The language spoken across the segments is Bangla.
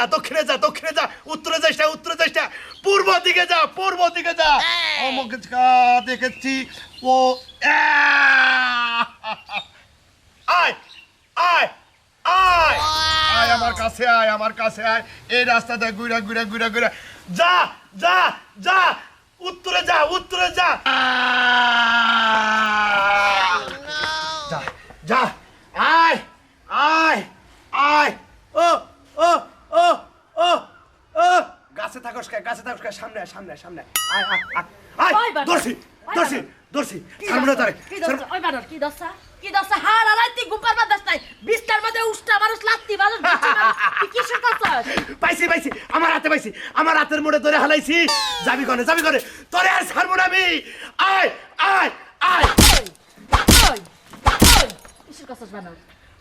যা দক্ষিণে যা দক্ষিণে যা উত্তরে যাস না উত্তরে যাস না পূর্ব দিকে যা পূর্ব দিকে যা। অমুক দেখেছি। ও! আয় আয় আয়। আয় আমার কাছে আয় আমার কাছে আয়। এই রাস্তাতে ঘুরে ঘুরে ঘুরে ঘুরে। যা যা যা উত্তরে যা উত্তরে যা যা আয় আয় আয় ও ও ও ও ও গাছে থাকস কে গাছে থাকস কে সামনে সামনে সামনে আয়। আয় আয় আয় আয় ওই বানর, দর্শি দর্শি দর্শি সামনে তারে দস্তা? কি দস্তা? ওই বানর, কি দস্তা? কি দস্তা? হার আড়াই তুই বাদাস নাই। বিস্তার মধ্যে উষ্টা মানুষ, লাত্তি মানুষ, পাইছি পাইছি আমার হাতে পাইছি আমার হাতের মোড়ে ধরে হালাইছি যাবি কনে যাবি কনে তোরে আর ছাড়বো না আমি আয় আয় আয় ওই, ওই, ওই, কিসের বানর?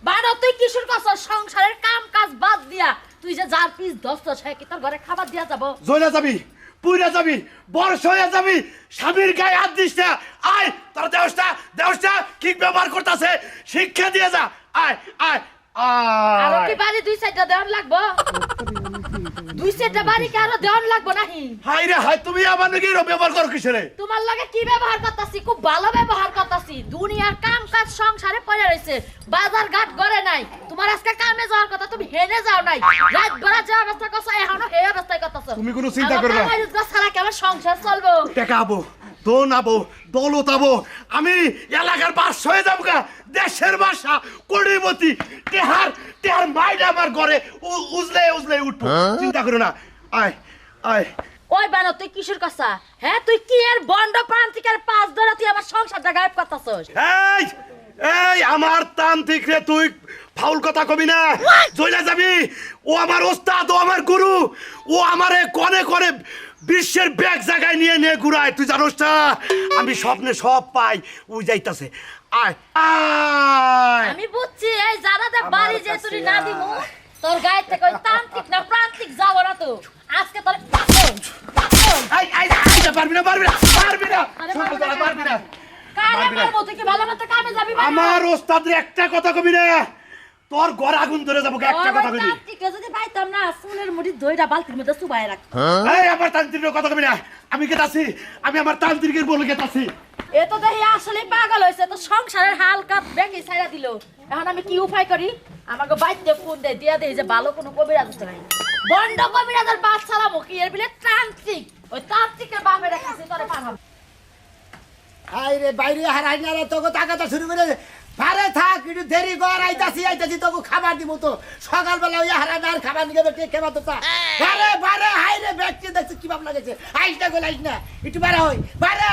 বানর, তুই কিশোর করছস? সংসারের কাম কাজ বাদ দিয়া। তুই যে যার পিস দস্ত সে কি তোর ঘরে খাবার দিয়া যাব? জইলা যাবি পুইরা যাবি বর্ষ হয়ে যাবি স্বামীর গায়ে হাত দিস না। আয় তোর দেহসটা দেহসটা কি ব্যবহার করতেছে? শিক্ষা দিয়ে যা। আয় আয় আর কি আয় বাড়ি দুই সাইডটা দেওয়ান লাগবো? দুই সাইডটা বাড়ি কি আরও দেওয়ান লাগবো নাহি? হাই রে হাই তুমি আমার নাকি এরকম ব্যবহার করো কিসেরে তোমার লাগে কি ব্যবহার করতাছি? খুব ভালো ব্যবহার করতাছি। দুনিয়ার কাম কাজ সংসারে পড়ে রয়েছে। বাজার ঘাট গড়ে নাই। তোমার আজকে কামে যাওয়ার কথা তুমি হেনে যাও নাই। রাত বেলা যে অবস্থা করছ এখনও এই অবস্থায় করতেছো। তুমি কোনো চিন্তা করো না। ছাড়া কেমন সংসার চলবো? টেকা আবো। দোন আবো আমি এলাকার বাস হয়ে যাব গা। দেশের বাসা কড়িমতি টেহার টেহার মাইড আমার ঘরে উজলে উজলে উঠবো। চিন্তা করো না। আয় আয়। ওই বানো তুই কিশোর কথা? হ্যাঁ তুই কি এর বন্ড প্রান্তিকের পাঁচ ধরে তুই আমার সংসারটা গায়েব করতেছস? এই এই আমার তান্ত্রিক রে তুই ফাউল কথা কবি না। চলে যাবি। ও আমার ওস্তাদ ও আমার গুরু। ও আমারে কনে করে বিশ্বের ব্যাগ জায়গায় নিয়ে নিয়ে ঘুরায় তুই জানোস না? আমি স্বপ্নে সব পাই ওই যাইতাছে। আয় আয়। আমি বুঝছি এই জানাতে বাড়ি যে তুই না। দিমু তোর গায়ে থেকে ওই তান্ত্রিক না প্রান্তিক যাব না তো। আজকে তোর আই আই আই পারবি না পারবি না পারবি না। পারবি না, বেলা পারবি না। কারে পারবি তুই কি ভালো মতো কামে যাবি আমার ওস্তাদের একটা কথা কবি না। তোর ঘর আগুন ধরে যাব একটা কথা কবি তান্ত্রিককে যদি পাইতাম না চুলের মুঠি দইটা বালতির মধ্যে চুবাই রাখ এই আমার তান্ত্রিকের কথা কবি না। আমি কেতাছি আমি আমার তান্ত্রিকের বলে কেতাছি এ তো দেখি আসলে পাগল হয়েছে তো সংসারের হাল কাপ ছাইরা দিল। এখন আমি কি উপায় করি? আমাকে বাইতে ফোন দেয় দিয়া দেয় যে ভালো কোনো কবিরাজ আছে নাই। বন্ড কবিরাজের বাদ চালাবো কি এর বিলে তান্ত্রিক। ওই তান্ত্রিকের বাপে রেখেছে তোরে পাঠাবো। আইরে বাইরে হারাই না রে তোকে তাকাতা শুরু করে পারে থাক একটু দেরি কর আইতাছি আইতাছি তোকে খাবার দিব তো। সকালবেলা ওই আর খাবার নিয়ে খাবার তো। তা বারে বারে হাইরে ব্যক্তি দেখছি কি ভাব লাগেছে। আইস না গোল আইস না। একটু বারে হই বারে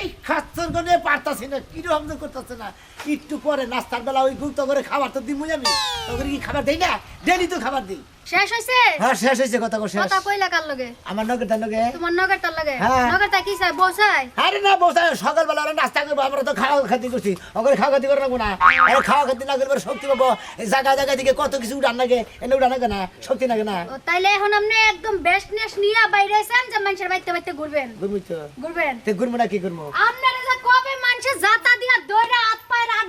এই খাচ্ছর করে পারতাছি না কীরকম তো করতেছে না। একটু পরে নাস্তার বেলা ওই গুরুত্ব করে খাবার তো দিমু আমি। তোকে কি খাবার দেই না? ডেলি তো খাবার দিই। শেষ হইছে? হ্যাঁ শেষ হয়েছে কথা কো শেষ। কথা কইলা কার লগে? আমার নগর তার লগে। তোমার নগরটার লগে? হ্যাঁ। নগরটা কি চাই বসাই আরে না বসে সকালবেলা ওরা নাস্তা করব আমরা তো খাওয়া খাতি করছি। ওখানে খাওয়া খাতি করে রাখব না। আরে খাওয়া খাতি না করব শক্তি পাবো। জায়গা জায়গা দিকে কত কিছু উড়ান লাগে এনে উড়ান লাগে না শক্তি লাগে না। তাইলে এখন আপনি একদম বেস্ট নেস নিয়ে বাইরে আছেন যে মানুষের বাইতে বাইতে ঘুরবেন। ঘুরবি তো। ঘুরবেন? তে ঘুরবো না কি করব আপনারা কবে মানুষের জাতা দিয়া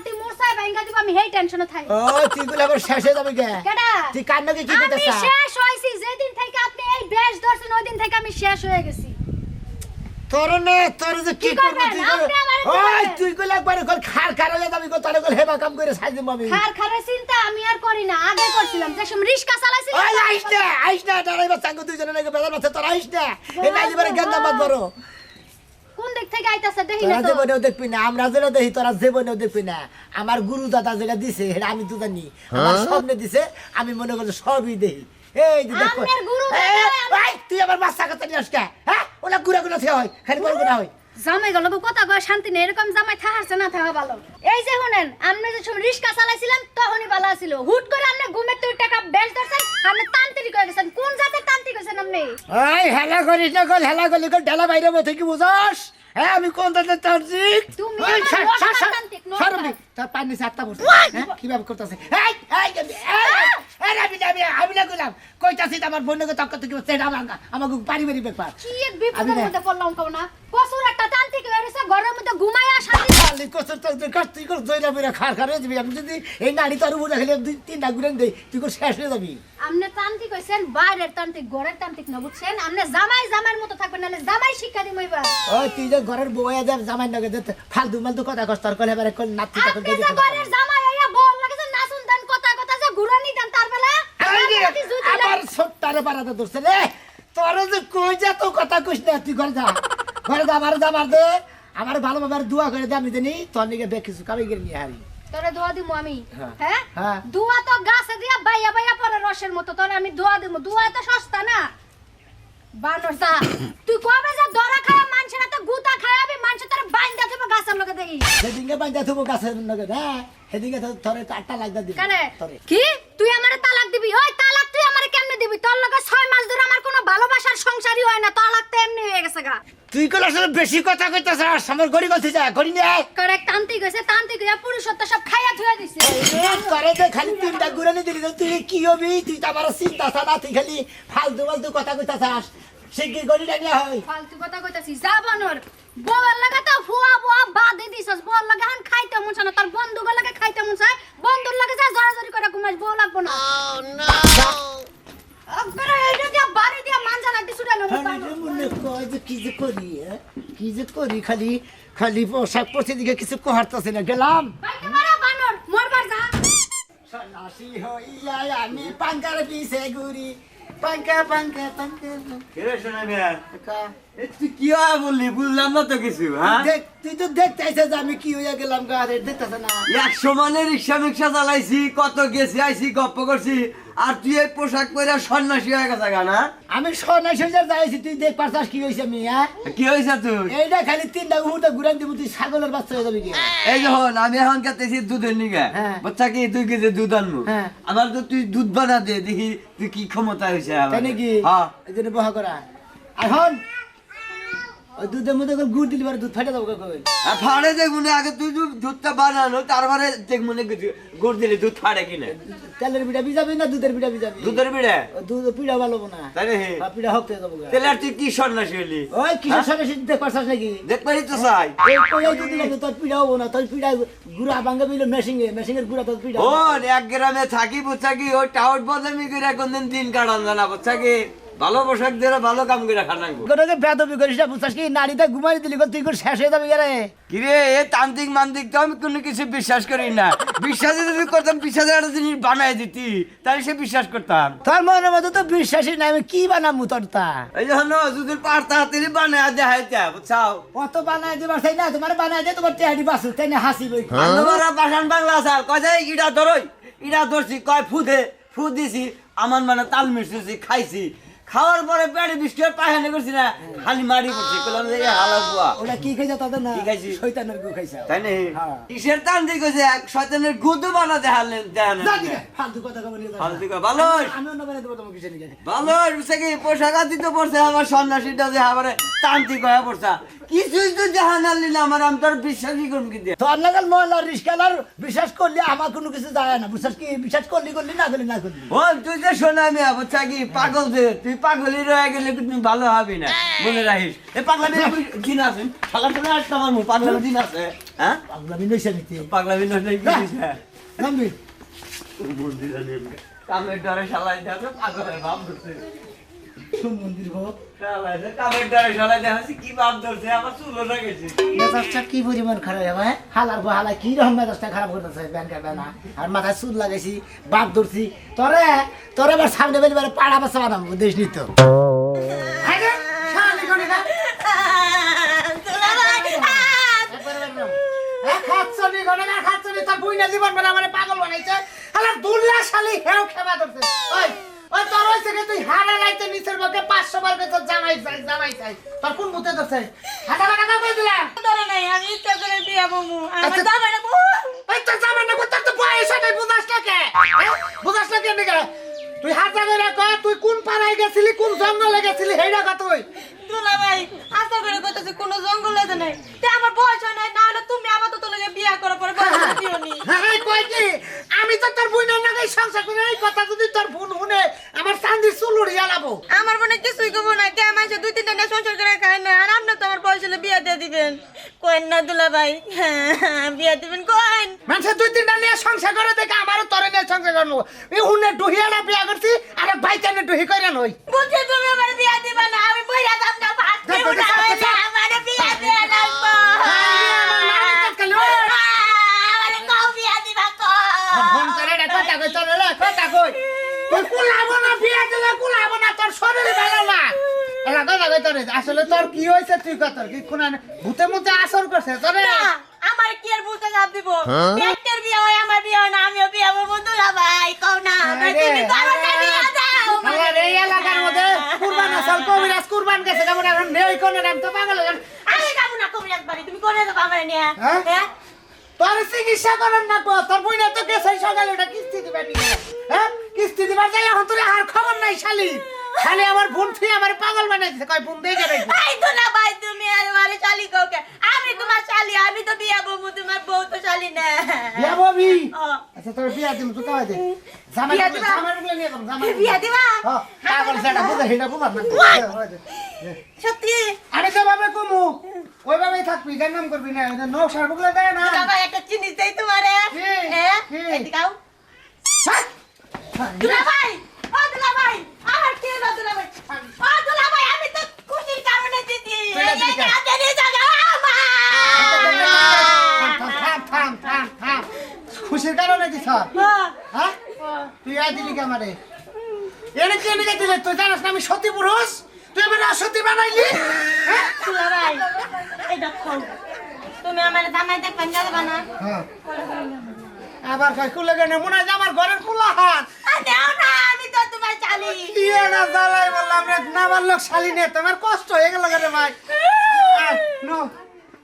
পায়ের আড্ডি ভাঙ্গা দিব আমি হেই টেনশনে থাকি। ও তুই গুলো আবার শেষ হয়ে যাবে কে কেডা? তুই কার নাকি কি আমি শেষ হইছি যেদিন থেকে আপনি এই বেশ ধরছেন ওই দিন থেকে আমি শেষ হয়ে গেছি। তোর না তোর যে কি কি তুই ওই তুই গুলো একবার কল খার খার হয়ে যাবি কো তোর কল হেবা কাম করে সাইজ দিব আমি। খার খারে চিন্তা আমি আর করি না আগে করছিলাম। যে সময় রিস্কা চালাইছিলাম ওই আইস না আইস না ডরাইবা সাঙ্গ দুইজনে নাকি বেজার মাথা তোর আইস না এই দিবারে গেন্দা মাত বড়। কোন দিক থেকে আইতাছে দেখি না তোরা তো? জীবনেও দেখবি না আমরা যেটা দেখি তোরা জীবনেও দেখবি না। আমার গুরু দাদা যেটা দিছে সেটা আমি তো জানি। আমার স্বপ্নে দিছে আমি মনে করি সবই দেখি। এই যে দেখো। আপনার গুরু দাদা তুই আমার বাচ্চা কথা নিয়ে আসকা হ্যাঁ? ওলা গুড়া গুড়া থেকে হয় খালি বড় গুড়া হয়। জামাই গেল কথা কয়, শান্তি নেই, এরকম জামাই থাকারছে না থাকা ভালো। এই যে শুনেন আপনি যে সময় রিক্সা চালাইছিলেন তখনই ভালো ছিল হুট করে আপনি ঘুমের তুই টাকা বেশ ধরছেন আপনি তান্ত্রিক হয়ে গেছেন। কোন জাতের তান্ত্রিক হয়েছেন আপনি? এই হেলা করিস না কল হেলা গলি গল ঢেলা বাইরে বসে কি বুঝাস? হ্যাঁ আমি কোন দাদের তান্ত্রিক তুমি সরবি। তার পানি সাতটা বসে। হ্যাঁ কীভাবে করতেছে? এই এই এই, এই, এই, আমি আমি আমি না গেলাম কইতাছি আমার বোনকে তক্ক থেকে সেটা আমার আমাকে পারিবারিক ব্যাপার। কি এক বিপদের মধ্যে পড়লাম কও কসুর একটা তান্ত্রিক গেছে ঘরের মধ্যে ঘুমাইয়া শান্তি খালি কসর তো তুই কষ্ট তুই কর খার খার আমি যদি এই নাড়ি তোর উপরে খেলে দুই তিনটা ঘুরে দেই তুই কর শেষ হয়ে যাবি। আপনি তান্ত্রিক হইছেন বাইরের তান্ত্রিক ঘরের তান্ত্রিক না বুঝছেন? আপনি জামাই জামাইয়ের মতো থাকবেন নাহলে জামাই শিক্ষা দিমু এবার। ওই তুই যে ঘরের বউ হয়ে যাবে জামাই নগে যে ফালতু মালতু কথা কষ্ট আর কলে এবারে কল নাতি তখন আপনি ঘরের জামাই হইয়া বল লাগে যে নাচুন দেন কথা কথা যে ঘুরানি দেন তার বেলা। আবার ধরছে রে তোর যে কই যা তো কথা কইস না তুই ঘরে যা। ঘরে যা আমার যা মার দে। আমার ভালোভাবে আর দোয়া করে দে আমি জানি তোর নিকে বেশ কিছু কামি করে নিয়ে হারি। তোরে দোয়া দিমু আমি? হ্যাঁ। হ্যাঁ? হ্যাঁ। দোয়া তো গাছে দিয়া বাইয়া বাইয়া পরে রসের মতো তোরে আমি দোয়া দিমু। দোয়া তো সস্তা না। বানর যা তুই কবে যা দরা খায়া মানুষের তো গুতা খায়াবি মানুষ তোরে বাইন্দা তুমি গাছের লগে দেখি। সেদিনকে বাঞ্জা থুবো গাছের নগে হ্যাঁ। সেদিনকে তোরে চারটা লাগদা দিবি কানে? তোরে। কি তুই আমারে তালাক দিবি ওই তালাক তুই আমারে কেমনে দিবি তোর লগে ছয় মাস ধরে আমার কোনো ভালোবাসার সংসারই হয় না তালাক তো এমনি হয়ে গেছে গা তুই কল আসলে বেশি কথা কইতাছ? আমার গড়ি গলছি যা গড়ি আয়। করে তান্ত্রিক হয়েছে তান্ত্রিক হইয়া পুরুষত্ব সব খাইয়া থুয়া দিছে। তোরে যে খালি তিনটা গুরানি দিলি তুই কি হবি? তুই তো আমার চিন্তা না তুই খালি ফালতু ফালতু কথা কইতাছাস সে কি গড়িটা নিয়ে হয়? ফালতু কথা কইতাছি যা বানর। বউয়ের লাগে তো ফুয়া বুয়া বাদে দিছস বউর লাগে হান খাইতে মন না তোর বন্ধুগুলো লাগে খাইতে মন চায়। বন্ধুর লাগে যা জড়াজড়ি করে ঘুমাস বউ লাগবো না। একবারে এইটা দিয়া বাড়ি দিয়া মানজা লাগতে ছুটালো খালি যে মনে কয় যে কি যে করি কি যে করি খালি খালি পোশাক পরছে দিকে কিছু কোহারতাছে না গেলাম। বাইকে মারা বানর মরবার যা। সন্ন্যাসী হইয়া আমি পাঙ্কার পিছে ঘুরি। পাঙ্কা পাঙ্কা পাঙ্কা কিরে শোনা গে তুই কি হয় বললি? বুঝলাম না তো কিছু হ্যাঁ? দেখ তুই তো দেখতে আমি কি হইয়া গেলাম গাড়ি দেখতেছে না? একশো মানে রিক্সা মিক্সা চালাইছি কত গেছি আইছি গপ্প করছি। আর তুই এই পোশাক পরে সন্ন্যাসী হয়ে গেছে না? আমি সন্ন্যাসী হয়ে যাইছি তুই দেখ পারছাস কি হইছে আমি হ্যাঁ কি হয়েছে তুই? এইটা খালি তিনটা মুহূর্তে ঘুরান দিব তুই ছাগলের বাচ্চা হয়ে যাবি কি? এই যখন আমি এখন কাতেছি দুধের নিগে। হ্যাঁ। বাচ্চা কি? তুই কেজি দুধ আনব। হ্যাঁ। আমার তো তুই দুধ বানা দে দেখি তুই কি ক্ষমতা হয়েছে আমার তাই নাকি? হ্যাঁ। এই জন্য বহা করা। এখন ওই দুধের মধ্যে গুড় দিলি পরে দুধ ফেটে যাব কই আর ফাড়ে দেখব না আগে তুই দুধটা বানানো তারপরে দেখব না গুড় দিলে দুধ ফাড়ে কিনে? তেলের পিঠা ভিজাবি না দুধের পিঠা ভিজাবি? দুধের দুধ পিঠা ভালো না তাই না হে? আর পিঠা যাব তাহলে আর তুই কি সন্ন্যাসী হলি? ওই কিসের সন্ন্যাসী দেখ পারছাস নাকি? দেখবারই তো চাই। এই কই এই দুধ দিলে তোর পিঠা হব না তোর পিঠা গুড়া বিলো মেশিনে মেশিনের গুড়া তোর পিঠা ও এক গ্রামে থাকি বুঝছা কি ওই টাউট বদমি করে কোনদিন দিন কাটান জানা বুঝছা কি ভালো পোশাক দিয়ে ভালো কাম করে বেদবি করিস না বুঝছাস কি? নারীতে ঘুমাই দিলি তুই করে শেষ হয়ে যাবি রে কিরে এ তান্ত্রিক মান্ত্রিক তো আমি কোনো কিছু বিশ্বাস করি না। বিশ্বাস যদি করতাম বিশ্বাসের একটা জিনিস বানাই দিতি তাহলে সে বিশ্বাস করতাম। তোর মনের মধ্যে তো বিশ্বাসী নাই আমি কি বানাবো তোর তা এই যখন যদি পারতা হাতে বানাই দেখাইতা বুঝছাও? অত বানায় দিবার চাই না তোমার বানায় দে তোমার টেহারি বাসু তাই না হাসি বই। আমরা পাষাণ বাংলা স্যার কয় যে ইটা ধরই ইটা ধরছি কয় ফুদে ফু দিছি আমার মানে তাল মিশতেছি খাইছি। খাওয়ার পরে পেটে বিস্কুট পায়খানা করছি না। খালি মারি করছি কলাম হালা বুয়া। ওটা কি খাইছে তাদের না? কি খাইছি? শৈতানের গু খাইছে। তাই না হ্যাঁ। কিসের তান্ত্রিক হয়েছে এক শয়তানের বানা দেখালেন দেখালেন যা ফালতু কথা ফালতু কথা, ভালো আমি অন্য বানাই দেবো কিসের ভালো বুঝছে কি? পোশাক আদি তো পড়ছে আমার সন্ন্যাসীটা যে আমার তান্ত্রিক হয়ে পড়ছে। কিছুই তো জাহান আনলি না আমার আমি তোর বিশ্বাসই করুন কি দিয়ে? তোর ময়লার রিস্কালার বিশ্বাস করলি আমার কোনো কিছু যায় না। বিশ্বাস কি? বিশ্বাস করলি করলি না করলি না করলি। ও তুই যে শোনা আমি বুঝছা কি? পাগল যে তুই পাগলই রয়ে গেলে তুমি ভালো হবে না। মনে রাখিস। এ পাগলামি দিন আছে। শালা তোরা আসতে আমার মুখ পাগলামি দিন আছে। হ্যাঁ? পাগলামি নইছে নাকি? পাগলামি নয় কি দিছে নামবি? কামের ডরে সালাই দেখো পাগলের ভাব ধরছে। কি আমার পরিমাণ খারাপ হবে হালার বো হালা কি রকম মেজাজটা খারাপ করতেছে ব্যাংকের বেলা? আর মাথায় চুল লাগাইছি বাপ ধরছি। তোরে তোরে এবার সামনে বেলি বেলা পাড়া বাসা বানাবো দেশ নিত। জীবন মানে পাগল বানাইছে। হালার দুল্লা শালি হেও খেবা ধরছে। তোর তুই হারা রাইতে নিচের মধ্যে পাঁচশো বার বেতন জামাই চাই জামাই চাই। তোর কোন মুতে ধরছে হাঁটা বাটা কই দিলা ধরে নাই আমি ইচ্ছা করে বিয়া বমু আমার আচ্ছা। না এই তোর জামাই না তোর তো বয়স নাই বুঝাস না কে? হ্যাঁ? বুঝাস না কে? নিকে তুই হাত যাবে কয় তুই কোন পাড়ায় গেছিলি কোন জঙ্গলে গেছিলি হেইডা কা তুই। দুলা ভাই আশা করে কইতেছে কোনো জঙ্গল নাই। তে আমার বয়স নাই না হলে তুমি আপাতত বিয়া পরে নি। হ্যাঁ কই কি? আমি তো তোর বুইনের নাগে সংসার করে এই কথা যদি তোর বোন শুনে আমার চান্দি চুল উড়িয়া লাবো। আমার মনে কিছুই কব না কে মাসে দুই তিনটা না সংসার করে খায় না আর আপনি তো আমার বয়স বয়স বিয়া দিয়ে দিবেন। কইন না দুলা ভাই হ্যাঁ বিয়া দিবেন কইন। মানুষের দুই তিনটা নিয়ে সংসার করে দেখে আমারও তরে নিয়ে সংসার করব এই হুনে ডুহিয়াটা বিয়া করছি আর ভাই চানে ডুহি করে নই বুঝছি তুমি আমার বিয়া দিবা না আমি বইরা দাম দাম ভাত দেখো, দেবো না কথা কই তোর রে কথা কই তুই কুলাবো না বিয়া দিলে কুলাবো না তোর শরীর ভালো না। এলা কথা কই তোর? আসলে তোর কি হয়েছে তুই কত কি কোন ভূতে মুতে আসর করছে তোরে আমার কি আর বুঝতে যাব দিব? একটা বিয়া হয় আমার বিয়া হয় না আমিও বিয়া হব দুলা ভাই কও না আরে, তুমি তো আমার না বিয়া দাও। আরে এই এলাকার মধ্যে কুরবান আসল কবিরাজ কুরবান গেছে কেমন এখন নেই কোন নাম তো পাগল আমি যাব না কবিরাজ বাড়ি তুমি করে দেবো আমার নিয়ে হ্যাঁ? হ্যাঁ? তোর চিকিৎসা করেন না তোর বই না তো গেছে সকালে হ্যাঁ? কিস্তি দিবার যাই এখন তোর আর খবর নাই শালি। শালি আমার বোন তুই আমার পাগল বানাই দিছে কয় বোন দেখে রাখবি। এই দুলা ভাই তুমি আর আমার শালি কাউকে আমি তোমার শালি আমি তো বিয়া বমু তোমার বউ তো শালি না। বিয়া ববি আচ্ছা তোর বিয়া দিম তো কয় জামাই জামাই নিয়ে কম জামাই বিয়া দিবা? হ্যাঁ পাগল সেটা বুঝে হেটা বুঝার না সত্যি? আরে তো ভাবে কমু ওইভাবেই থাকবি নাম করবি না। এটা বুকলে দেয় না। দুলা একটা জিনিস দেই তোমারে। হ্যাঁ? এদিকে। দুলা ভাই ও দুলা ভাই আমার কি হলো দুলা ভাই ও দুলা ভাই আমি তো খুশির কারণে দিদি। খুশির কারণে দিছ? হ্যাঁ? তুই আয় দিলি কে আমারে? এনে কি এনে দিলে তুই জানাস না আমি সতী পুরুষ? তুই আমার অসতী বানাইলি? হ্যাঁ? দুলা ভাই এই দেখো তুমি আমার জামাই দেখবেন যাবে না? হ্যাঁ। আবার কয় কুলে গেলে মনে হয় আমার ঘরের কুলা হাত। দেও না আমি তো তোমার চালি ইয়ে না জ্বালাই বললাম রে না আমার লোক শালি নে তোমার কষ্ট হয়ে গেল রে ভাই। আয়, নো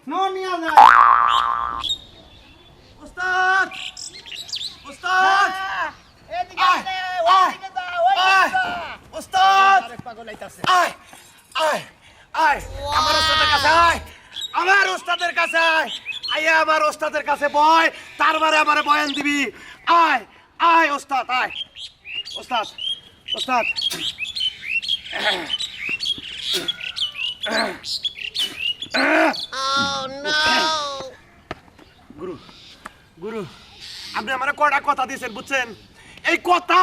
নো নিয়ে যা উস্তাদ উস্তাদ এদিকে আয়, আয়, আয়, ওইদিকে যা, ওইদিকে আয়, পাগল। আয় আয় আয় আমার ওস্তাদের কাছে আয় আমার ওস্তাদের কাছে আয়। আইয়া আমার ওস্তাদের কাছে বয় তারবারে আমারে বয়ান দিবি। আয় আয় ওস্তাদ আয়। ওস্তাদ ওস্তাদ। গুরু গুরু, আপনি আমার কটা কথা দিয়েছেন বুঝছেন? এই কথা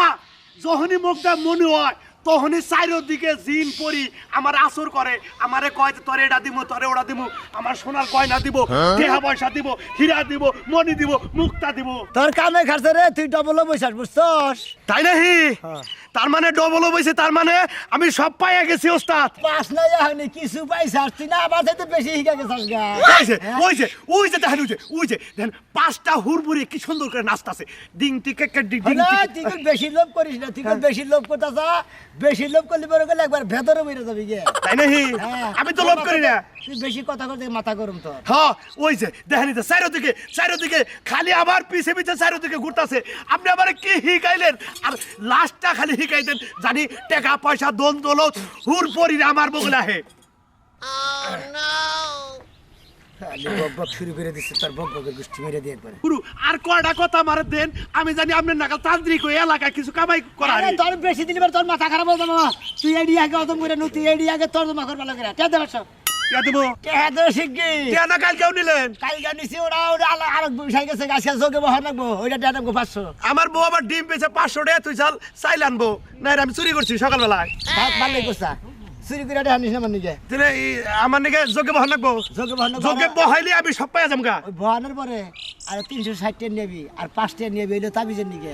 যখনই মুখটা মনে হয় তখনই চারিদিকে জিন পরি আমার আসর করে। আমারে কয় যে তরে এটা দিব তরে ওটা দিব আমার সোনার গয়না দিব দেহা পয়সা দিব হীরা দিব মণি দিব মুক্তা দিব। তোর কামে খাচ্ছে রে তুই ডবল বৈশাখ বুঝছস? তাই নাহি তার মানে ডবল বইছে তার মানে আমি সব পাইয়া গেছি ওস্তাদ। পাস নাই হয়নি কিছু পাইছাস? তুই না আমার চাইতে বেশি শিখে গেছাস গা। ওইছে ওইছে ওইছে দেখেন ওইছে ওইছে দেখেন পাঁচটা হুড়বুড়ি কি সুন্দর করে নাচতাছে। ডিং টিকে ডিং ডিং না, টিকে। তুই বেশি লোভ করিস না তুই বেশি লোভ করতাস বেশি লোভ করলে বড় গেলে একবার ভেতরে বেরো যাবি গে। তাই নাহি হ্যাঁ। আমি তো লোভ করি না। তুই বেশি কথা করতে মাথা গরম তো হ্যাঁ ওই যে দেখেন তো চারিদিকে চারিদিকে খালি আমার পিছে পিছে চারিদিকে ঘুরতাছে। আপনি আমার কি হিকাইলেন আর লাস্টটা খালি হিকাইতেন জানি টাকা পয়সা দোন দোলত হুর পরি আমার বগলা হে বক বক আর কয়টা কথা মারে দেন আমি জানি আপনার নাকাল তান্ত্রিক ওই এলাকায় কিছু কামাই করা আরে তোর বেশি দিন তোর মাথা খারাপ হতো না। তুই এডি আগে অদম করে নু তুই এডি আগে তোর জমা করবা লাগে কে দেবে সব? কে দেবো? কে দে শিগগি? কে না কাল কেউ নিলেন? কাল জানিছি ওরা ওরা আলা- আরেক বিষয় গেছে গাছে যোগে বহার লাগবো ওইটা দিয়ে দেবো পাঁচশো। আমার বউ আবার ডিম পেয়েছে পাঁচশো টাকা তুই চাল চাইলে আনব। না আমি চুরি করছি সকালবেলায়। চুরি করে এটা আনিস আমার নিজে তাহলে আমার নাকি যোগ্য বহন লাগবো। যোগ্য বহাইলে আমি সব পাই যাম গা ওই বহানোর পরে আর তিনশো ষাট টেন নেবি আর পাঁচ টেন নেবি এটা তাবিজের নিকে।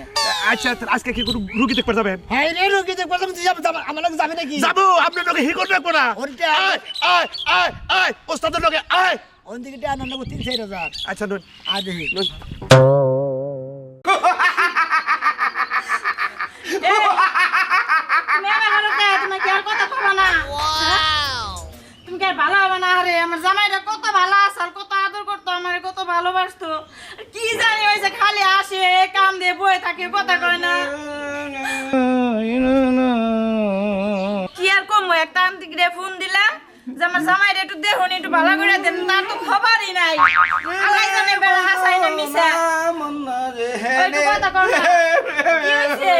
আচ্ছা আজকে কি কোনো রুগী দেখতে যাবেন হ্যাঁ রে রুগী যাবি যাবি- আমার লোক যাবে নাকি? যাব আপনার লোকে হি করবে না। ওইটা আয় আয় আয় আয় ওস্তাদের লোকে আয়। ওন দিকে টান নেব তিন চার হাজার। আচ্ছা নুন আর দেখি। নুন কথা কবা না? তুমি ভালো হবে না আরে আমার জামাইটা কত ভালো আছে আর কত আদর করতো আমার কত ভালোবাসতো। কি জানি হয়েছে খালি আসে কাম দিয়ে বয়ে থাকে কথা কয় না। কি আর কমো একটা আন্তিক ফোন দিলাম যে আমার জামাইটা একটু দেখুন একটু ভালো করে দেন তার তো খবরই নাই। আল্লাহ জানে বেড়া হাসাই না মিশা। কথা কর না। কি হয়েছে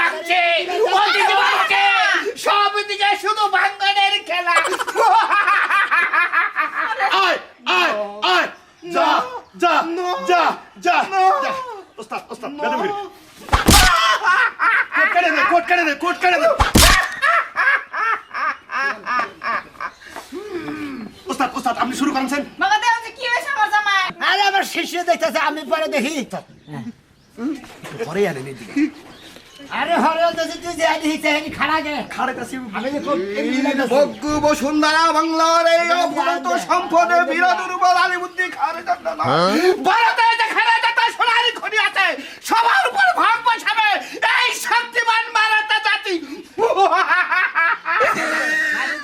ভাঙছে শুধু খেলা আয় আয় আয় যা কোট কেটে দে কোট কেটে ঘরে আনেন এদিকে আরে হরে দেখছি তুই যে আনি হিতে হেনি খাড়া গে খাড়ে কাছে আমি যে খুব এমনি লাগতেছে। ভগ্য বসুন্ধরা বাংলার এই অফুরন্ত সম্পদে বীর দুর্বল খারে ভারতে যে সোনারি খনি আছে সবার উপর ভাগ বসাবে এই শক্তিমান মারাতা জাতি। আরে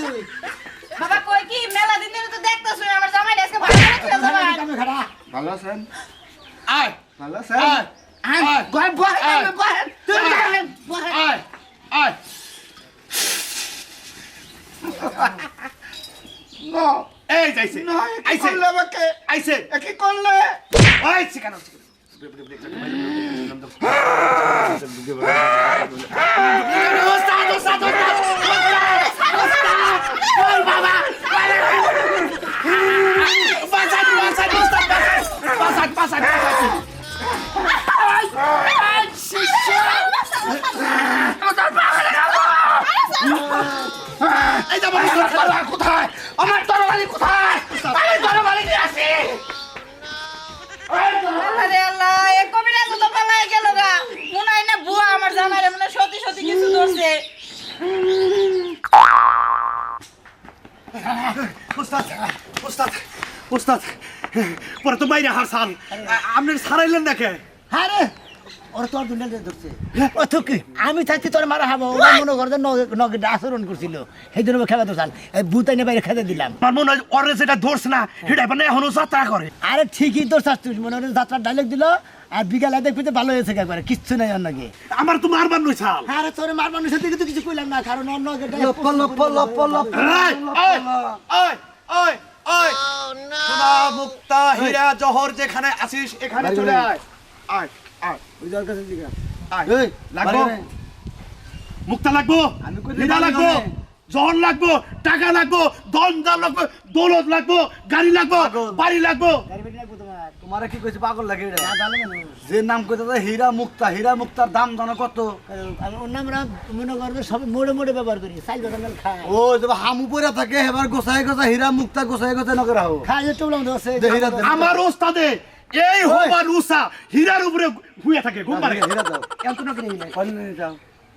তুই। বাবা কই কি মেলা দিন তো দেখতেছ আমার জামাই আজকে ভালো আছেন? আয় ভালো আছেন আয় আয় গয় বয় বয় তুই বয় আয় আয় নো এই যাইছে না আইছে আমাকে আইছে কি করলে ওস্তাদ ওই বাবা বাসাত বাসাত বাসাত এই যাব তরবারি কোথায় আমার তরবারি কোথায় আমি তরবারি নিয়ে আসি আল্লাহ রে আল্লাহ এ কবিরাজ তো পালায় গেল গা। মনে হয় না বুয়া আমার জামাইরে মনে সত্যি সত্যি কিছু ধরছে। উস্তাদ উস্তাদ উস্তাদ। পরে তো বাইরে হারসান আপনি সারাইলেন না কে আরে ওরা তোর দুনিয়া ধরছে। ও তো কি? আমি থাকতে তোর মারা হাবো। ওরা মনে করে যে নগে নগে আচরণ করছিল। সেই জন্য খেলা দোষান এই বুত আইনে বাইরে খেতে দিলাম। আমার মনে হয় ওরে যেটা ধরছে না সেটা মানে এখনও যাত্রা করে। আরে ঠিকই তোর চাস তুই মনে হয় যাত্রার ডায়লগ দিল আর বিকালে দেখবি তো ভালো হয়েছে একবারে কিচ্ছু নাই অন্য গিয়ে আমার তো মারবার নই ছাল। আরে তোর মার মানুষের দিকে তো কিছু কইলাম না কারণ অন্য লপ লপ লপ লপ এই, এই, এই, সোনা, মুক্তা হীরা জহর যেখানে আসিস এখানে চলে আয়। আয় আয়। ওই যার কাছে জিগা আয়। এই লাগবো? মুক্তা লাগবো? আমি হীরা লাগবো? জহর লাগবো? টাকা লাগবো? দনদার লাগবো? দৌলত লাগবো? গাড়ি লাগবো? বাড়ি লাগবো? তোমারে কি কইছে? পাগল লাগে এটা? যে নাম কইতে হীরা মুক্তা হীরা মুক্তার দাম জানো কত? ওর নাম রাম মনে করবে সব মোড়ে মোড়ে ব্যবহার করি সাইজ বাদাম খায়। ও যে হামু পরে থাকে এবার গোসাই গোসাই হীরা মুক্তা গোসাই গোসাই নকরা হো খায় যে টুবলাম দোষে দে হীরা দে। আমার ওস্তাদে এই হবার উষা হীরার উপরে হুয়ে থাকে ঘুম পারে হীরা দাও। এত নকে নেই নাই কল নিয়ে যাও?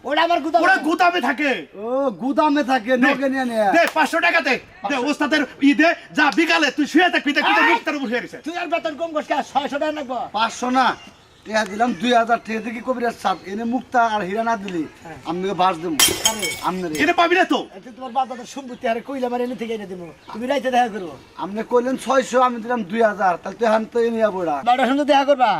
ওটা আমার গুদা ওরা গুদামে থাকে। ও গুদামে থাকে নকে নিয়ে নিয়ে। দে পাঁচশো টাকা দে দে ওস্তাদের ই দে যা বিকালে তুই শুয়ে থাকবি দেখ তুই মুক্তার উপর শুয়ে তুই আর বেতন কম করছিস ছয়শো টাকা লাগবো। পাঁচশো না টিয়া দিলাম দুই হাজার টিয়া থেকে কবিরাজ সাপ? এনে মুক্তা আর হীরা না দিলি আপনাকে বাস দেবো। আপনার এটা পাবি না তো? তোমার সম্পত্তি আরে কইলে আমার এনে থেকে এনে দেবো। তুমি রাইতে দেখা করব আপনি কইলেন ছয়শো আমি দিলাম দুই হাজার তাহলে তো এখন তো এনে যাব বারোটার সঙ্গে দেখা করবা।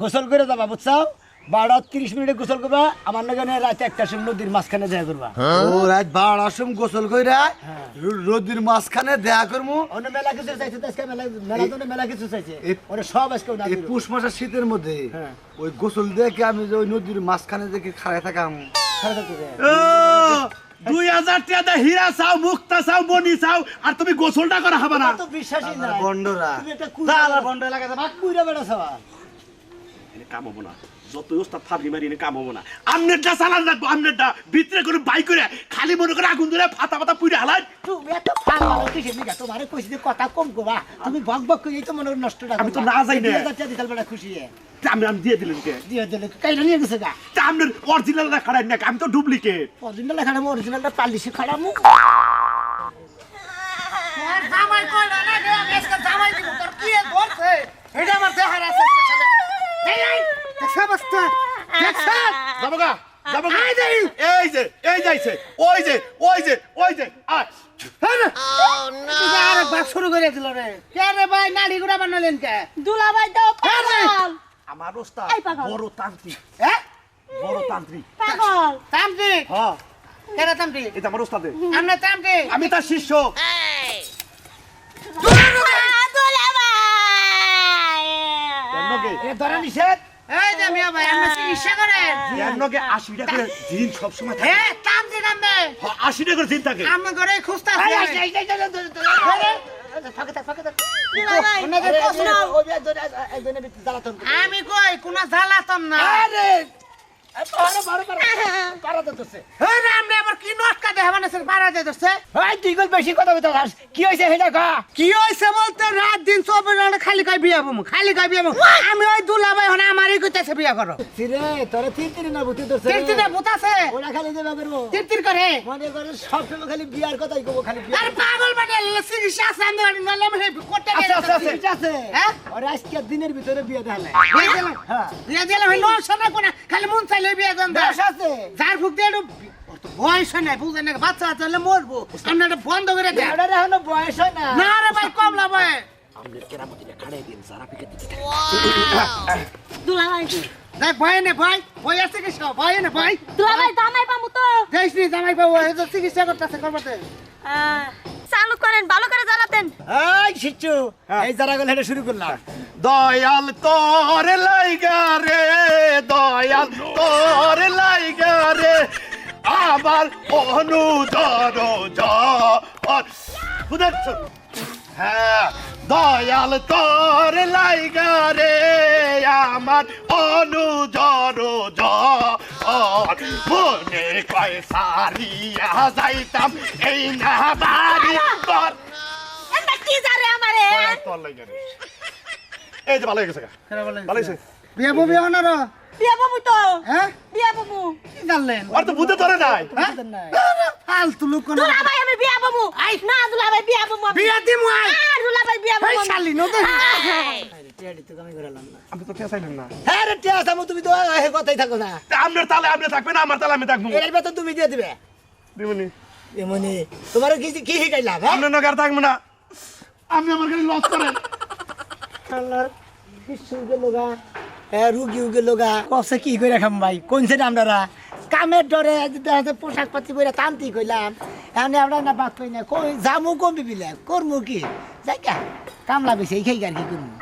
গোসল করে যাবা বুঝছাও? বারোটা তিরিশ মিনিটে গোসল করবা আমার নাগানে রাতে একটার সময় নদীর মাঝখানে দেখা করবা। ও রাত বারোটার সময় গোসল কইরা র- মাঝখানে দেখা করব অন্য মেলা কিছু চাইছে আজকে মেলা মেলা তো মেলা কিছু চাইছে। এ- সব আজকে এই পুষ মাসের শীতের মধ্যে হ্যাঁ। ওই গোসল দেখে আমি যে ওই নদীর মাঝখানে দেখে খাড়াই থাকাম। দুই হাজার টাকা হীরা চাও মুক্তা চাও মনি চাও আর তুমি গোসলটা করা হবে না। বন্ডরা বন্ড এলাকাতে ভাগ কুইরা এনে কাম হব না। যত ওস্তাদ ফাবি মারি কাম হব না। আমনেরটা চালান রাখব আমনেরটা ভিতরে করে বাই করে খালি মনে করে আগুন ধরে ফাতা ফাতা পুড়ে হালাই। তুমি এত ফাল কিসে তোমারে কইছি যে কথা কম করবা তুমি বক বক কই তো মনে নষ্ট আমি তো না যাই না। দিতাল বেড়া খুশি আমি আমি দিয়ে দিলেন কে? দিয়ে দিলে কাইরা নিয়ে গেছে গা? তা আপনার অরিজিনালটা খাড়াই না আমি তো ডুপ্লিকেট অরিজিনাল খাড়ামু অরিজিনালটা পালিশে খাড়ামু। জামাই কই না রে আজকে জামাই দিব তোর কি ধরছে? এটা আমার দেহার আছে। ছেলে এই এই দেখছ বস্তা দেখছ যাব গা যাব গা এই যে এই যাইছে ওই যে ওই যে ওই যে আয় আর বাক শুরু করে দিল রে কে রে ভাই নাড়ি গুড়া বানালেন কে দুলাভাই দাও পাগল আমার ওস্তাদ বড় তান্ত্রিক হ্যাঁ বড় তান্ত্রিক পাগল তামটিক হ্যাঁ কেরা তামটিক এটা আমার ওস্তাদে আমরা তামটিক আমি তার শিষ্য দুলাভাই কেন গে? এ ধরা নিষেধ এই যে মিয়া ভাই আমরা চিকিৎসা করেন নগে আশি টাকা করে দিন সবসময় থাকে হ্যাঁ টান দিন আমরা হ্যাঁ, টাকা করে দিন থাকে আমরা ঘরে খুঁজতে আসি আমি কই কোন জ্বালাতন না খালি বিয়া খালি কই বিয়া বমু। আমি ওই দুলাভাই হনে আমারই কইতেছে বিয়া করো। রে তোরা তিন তিন না বুঝতে তোর তিরতিরে ভূত আছে। ওরা খালি দেবা করব। তিরতির করে। মনে করে সবসময় খালি বিয়ার কথাই খালি আরে পাগল মানে চিকিৎসা আছে আমি নলে আছে। হ্যাঁ? ওরা আজকে দিনের ভিতরে বিয়ে দিলাম হ্যাঁ। বিয়া দিলাম হই নল কোনা। খালি মন চাইলে বিয়া দেন আছে। যার ফুক দিয়ে বয়স হয় নাই বুঝেন না বাচ্চা আছে হলে মরবো। আমরা এটা বন্ধ করে দেয় ওরা এখনও বয়স হয় না। না রে ভাই কমলা ভাই। দেখ ভয় নে ভাই ভয় আছে কি সব? ভয় নে ভাই দুলাভাই জামাই পামু তো। দেখ জামাই বাবু চিকিৎসা করতেছে করবাতে চালু করেন ভালো করে জ্বালাতেন। এই শিচ্ছু এই যারা গেলে এটা শুরু করলাম। দয়াল তোর লাইগা রে দয়াল তোর লাইগা রে আমার অনুদর বুঝেছ হ্যাঁ। দয়াল তোর লাইগা রে আমার অনুজর মনে কয় সারিয়া যাইতাম এই না বাড়ি তোর এটা কি জারে আমারে? তোর লাইগা রে। এই যে ভালো হয়ে গেছে ভালো হয়েছে। বিয়া বউ বিয়া না রে বিয়া পামু তো। হ্যাঁ? বিয়া পামু কি জানলেন? আর তো বুঝতে ধরে নাই। ফালতু লোক আমি বিয়া না দুলাভাই বিয়া পামু আমি। বিয়া দিমু আই। আর দুলাভাই বিয়া এই পামু আমি। শালি আমি তো পেঁচাইলেন না। হ্যাঁ রে টিয়া সামু তুমি তো এই কথাই থাকো না। আপনার তালে আপনি থাকবেন আমার তালে আমি থাকব। এর বেতন তুমি দিয়ে দিবে। দিবনি এমনি তোমার কি কি শিখাইলাম হ্যাঁ? আপনার নগার থাকব না। আপনি আমার কাছে লস করেন আল্লাহর কিছু লোগা হ্যাঁ রুগী উগে লোগা। কসে কি করে খাম ভাই? কোনছে আপনারা কামের ডরে পোশাক পাতি পরে তান্তি কইলাম। এমনি আমরা না বাদ কই না, কই? যামু কম বিলে? করমু কি? যাই কামলা বেশি খাই আর কি করমু?